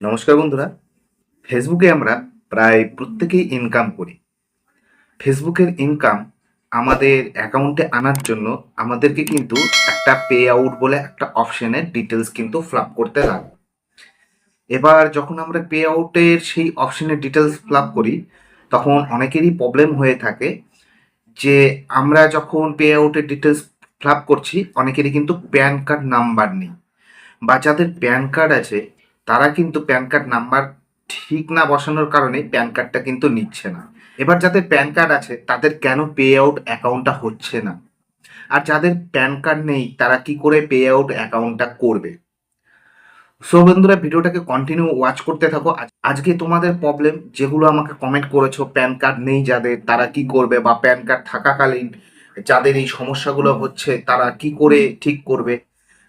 নমস্কার বন্ধুরা। ফেসবুকে আমরা প্রায় প্রত্যেকেই ইনকাম করি। ফেসবুকের ইনকাম আমাদের অ্যাকাউন্টে আনার জন্য আমাদেরকে কিন্তু একটা পে আউট বলে একটা অপশানের ডিটেলস কিন্তু ফ্লাপ করতে লাগে এবার যখন আমরা পে আউটের সেই অপশানের ডিটেলস ফ্লাপ করি, তখন অনেকেরই প্রবলেম হয়ে থাকে যে আমরা যখন পে আউটের ডিটেলস ফ্লাপ করছি, অনেকেরই কিন্তু প্যান কার্ড নাম্বার নেই। বা যাদের প্যান কার্ড আছে তারা কিন্তু প্যান কার্ড নাম্বার ঠিক না বসানোর কারণে প্যান কার্ডটা কিন্তু নিচ্ছে না। এবার যাদের প্যান কার্ড আছে, তাদের কেন পে আউট অ্যাকাউন্টটা হচ্ছে না? আর যাদের প্যান কার্ড নেই, তারা কি করে পে আউট অ্যাকাউন্টটা করবে? সো বন্ধুরা, ভিডিওটাকে কন্টিনিউ ওয়াচ করতে থাকো। আজকে তোমাদের প্রবলেম যেগুলো আমাকে কমেন্ট করেছ, প্যান কার্ড নেই যাদের, তারা কি করবে? বা প্যান কার্ড থাকাকালীন যাদের এই সমস্যাগুলো হচ্ছে, তারা কি করে ঠিক করবে?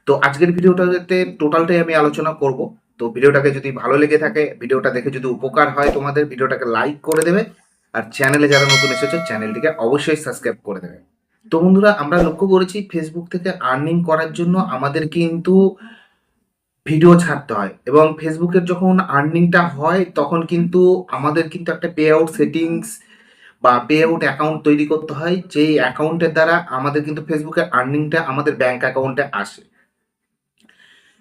তো আজকের ভিডিওটাতে টোটালটাই আমি আলোচনা করব। তো ভিডিওটাকে যদি ভালো লেগে থাকে, ভিডিওটা দেখে যদি উপকার হয় তোমাদের, ভিডিওটাকে লাইক করে দেবে। আর চ্যানেলে যারা নতুন এসেছ চ্যানেলটিকে অবশ্যই সাবস্ক্রাইব করে দেবে। তো বন্ধুরা, আমরা লক্ষ্য করেছি ফেসবুক থেকে আর্নিং করার জন্য আমাদের কিন্তু ভিডিও ছাড়তে হয়। এবং ফেসবুকের যখন আর্নিংটা হয়, তখন কিন্তু আমাদের কিন্তু একটা পে আউট সেটিংস বা পে আউট অ্যাকাউন্ট তৈরি করতে হয়, যেই অ্যাকাউন্টের দ্বারা আমাদের কিন্তু ফেসবুকের আর্নিংটা আমাদের ব্যাংক অ্যাকাউন্টে আসে।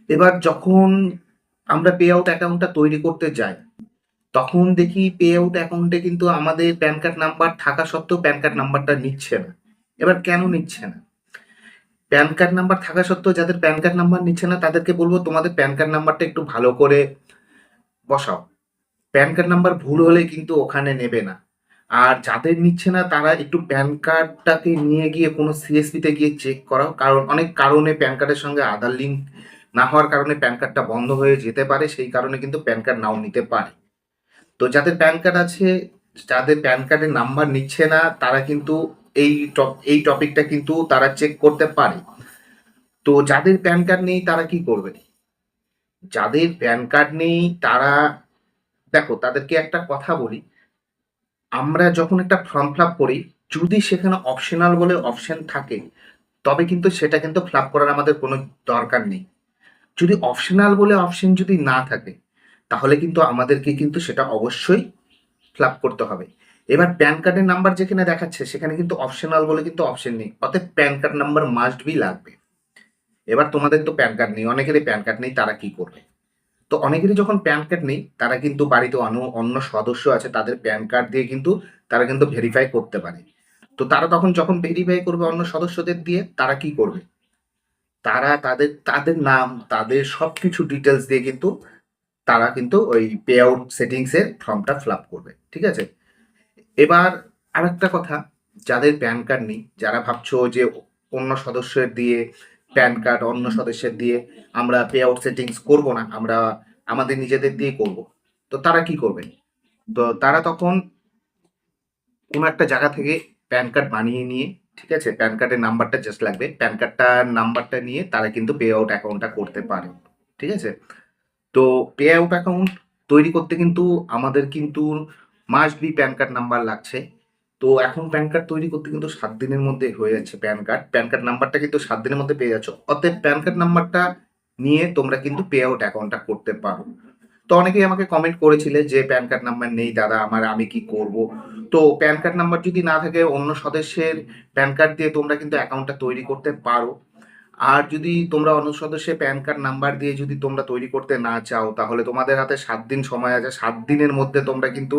এবার যখন আমরা পে আউট অ্যাকাউন্টটা তৈরি করতে যাই, তখন দেখি পে আউট অ্যাকাউন্টে কিন্তু আমাদের প্যান কার্ড নাম্বার থাকা সত্ত্বেও প্যান কার্ড নাম্বারটা নিচ্ছে না। এবার কেন নিচ্ছে না? প্যান কার্ড নাম্বার থাকা সত্ত্বেও যাদের প্যান কার্ড নাম্বার নিচ্ছে না, তাদেরকে বলব তোমাদের প্যান কার্ড নাম্বারটা একটু ভালো করে বসাও। প্যান কার্ড নাম্বার ভুল হলে কিন্তু ওখানে নেবে না। আর যাদের নিচ্ছে না, তারা একটু প্যান কার্ডটাকে নিয়ে গিয়ে কোনো সিএসপিতে গিয়ে চেক করাও, কারণ অনেক কারণে প্যান কার্ডের সঙ্গে আধার লিঙ্ক না হওয়ার কারণে প্যান কার্ডটা বন্ধ হয়ে যেতে পারে, সেই কারণে কিন্তু প্যান কার্ড নাও নিতে পারে। তো যাদের প্যান কার্ড আছে, যাদের প্যান কার্ডের নাম্বার নিচ্ছে না, তারা কিন্তু এই টপ, এই টপিকটা কিন্তু তারা চেক করতে পারে। তো যাদের প্যান কার্ড নেই, তারা কি করবে? যাদের প্যান কার্ড নেই, তারা, দেখো, তাদেরকে একটা কথা বলি। আমরা যখন একটা ফর্ম ফিল করি, যদি সেখানে অপশনাল বলে অপশন থাকে, তবে কিন্তু সেটা কিন্তু ফিল করার আমাদের কোনো দরকার নেই। যদি অপশনাল বলে অপশন যদি না থাকে, তাহলে কিন্তু আমাদেরকে কিন্তু সেটা অবশ্যই ফ্লাপ করতে হবে। এবার প্যান কার্ডের নাম্বার যেখানে দেখাচ্ছে, সেখানে কিন্তু অপশনাল বলে কিন্তু অপশন নেই। অতএব PAN card number must be লাগবে। এবার তোমাদের তো প্যান কার্ড নেই, অনেকেরই প্যান কার্ড নেই, তারা কি করবে? তো অনেকেরই যখন প্যান কার্ড নেই, তারা কিন্তু বাড়িতে অন্য অন্য সদস্য আছে, তাদের প্যান কার্ড দিয়ে কিন্তু তারা কিন্তু ভেরিফাই করতে পারে। তো তারা তখন যখন ভেরিফাই করবে অন্য সদস্যদের দিয়ে, তারা কি করবে? তারা তাদের তাদের নাম, তাদের সব কিছু ডিটেলস দিয়ে কিন্তু তারা কিন্তু ওই পে আউট সেটিংসের ফর্মটা ফিল আপ করবে, ঠিক আছে? এবার আর একটা কথা, যাদের প্যান কার্ড নেই, যারা ভাবছ যে অন্য সদস্যের দিয়ে প্যান কার্ড অন্য সদস্যের দিয়ে আমরা পে আউট সেটিংস করব না, আমরা আমাদের নিজেদের দিয়ে করব, তো তারা কি করবে? তো তারা তখন কোনো একটা জায়গা থেকে প্যান কার্ড বানিয়ে নিয়ে ঠিক আছে? প্যান কার্ডের নাম্বারটা জাস্ট লাগবে। প্যান কার্ডটার নাম্বারটা নিয়ে তারা কিন্তু পে আউট অ্যাকাউন্টটা করতে পারে। ঠিক আছে? তো পে আউট অ্যাকাউন্ট তৈরি করতে কিন্তু আমাদের কিন্তু must be PAN card number লাগছে। তো এখন প্যান কার্ড তৈরি করতে কিন্তু সাত দিনের মধ্যে হয়ে যাচ্ছে প্যান কার্ড প্যান কার্ড নাম্বারটা কিন্তু সাত দিনের মধ্যে পেয়ে যাচ্ছ। অতএব প্যান কার্ড নাম্বারটা নিয়ে তোমরা কিন্তু পে আউট অ্যাকাউন্টটা করতে পারো। তো অনেকেই আমাকে কমেন্ট করেছিলে যে প্যান কার্ড নাম্বার নেই দাদা, আমার আমি কি করব? তো প্যান কার্ড নাম্বার যদি না থাকে, অন্য সদস্যের প্যান কার্ড দিয়ে তোমরা কিন্তু অ্যাকাউন্টটা তৈরি করতে পারো। আর যদি তোমরা অন্য সদস্যের প্যান কার্ড নাম্বার দিয়ে যদি তোমরা তৈরি করতে না চাও, তাহলে তোমাদের হাতে সাত দিন সময় আছে। সাত দিনের মধ্যে তোমরা কিন্তু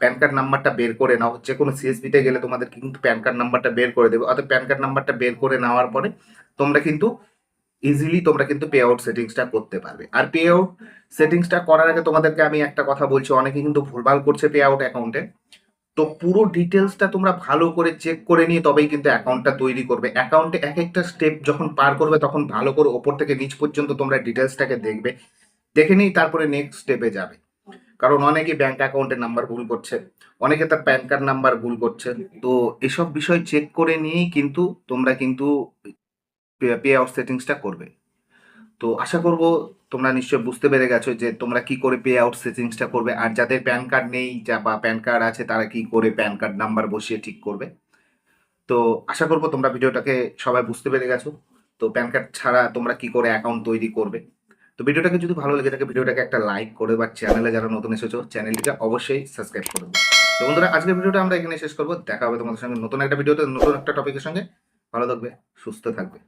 প্যান কার্ড নাম্বারটা বের করে নাও। যে কোনো সিএসপিতে গেলে তোমাদের কিন্তু প্যান কার্ড নাম্বারটা বের করে দেবে। অর্থাৎ প্যান কার্ড নাম্বারটা বের করে নেওয়ার পরে তোমরা কিন্তু ইজিলি তোমরা কিন্তু পে আউট সেটিংসটা করতে পারবে। আর পে আউট সেটিংসটা করার আগে তোমাদেরকে আমি একটা কথা বলছি, অনেকে কিন্তু ভুলভাল করছে পে আউট অ্যাকাউন্টে তো পুরো ডিটেলসটা তোমরা ভালো করে চেক করে নিয়ে তবেই কিন্তু অ্যাকাউন্টটা তৈরি করবে। অ্যাকাউন্টে এক একটা স্টেপ যখন পার করবে, তখন ভালো করে ওপর থেকে নিচ পর্যন্ত তোমরা ডিটেলসটাকে দেখবে। দেখে নিই তারপরে নেক্সট স্টেপে যাবে। কারণ অনেকে ব্যাংক অ্যাকাউন্টের নাম্বার ভুল করছে, অনেকে তার প্যান কার্ড নাম্বার ভুল করছে। তো এসব বিষয় চেক করে নিয়েই কিন্তু তোমরা কিন্তু পে আউট সেটিংসটা করবে। তো আশা করব তোমরা নিশ্চয়ই বুঝতে পেরে গেছো যে তোমরা কি করে পে আউট সেটিংসটা করবে, আর যাদের প্যান কার্ড নেই, যা বা প্যান কার্ড আছে, তারা কি করে প্যান কার্ড নাম্বার বসিয়ে ঠিক করবে। তো আশা করব তোমরা ভিডিওটাকে সবাই বুঝতে পেরে গেছো। তো প্যান কার্ড ছাড়া তোমরা কি করে অ্যাকাউন্ট তৈরি করবে। তো ভিডিওটাকে যদি ভালো লেগে থাকে, ভিডিওটাকে একটা লাইক করে বা চ্যানেলে যারা নতুন এসেছ চ্যানেলটিকে অবশ্যই সাবস্ক্রাইব করে দেবো তো বন্ধুরা, আজকের ভিডিওটা আমরা এখানে শেষ করব। দেখা হবে তোমাদের সঙ্গে নতুন একটা ভিডিওতে, নতুন একটা টপিকের সঙ্গে। ভালো থাকবে, সুস্থ থাকবে।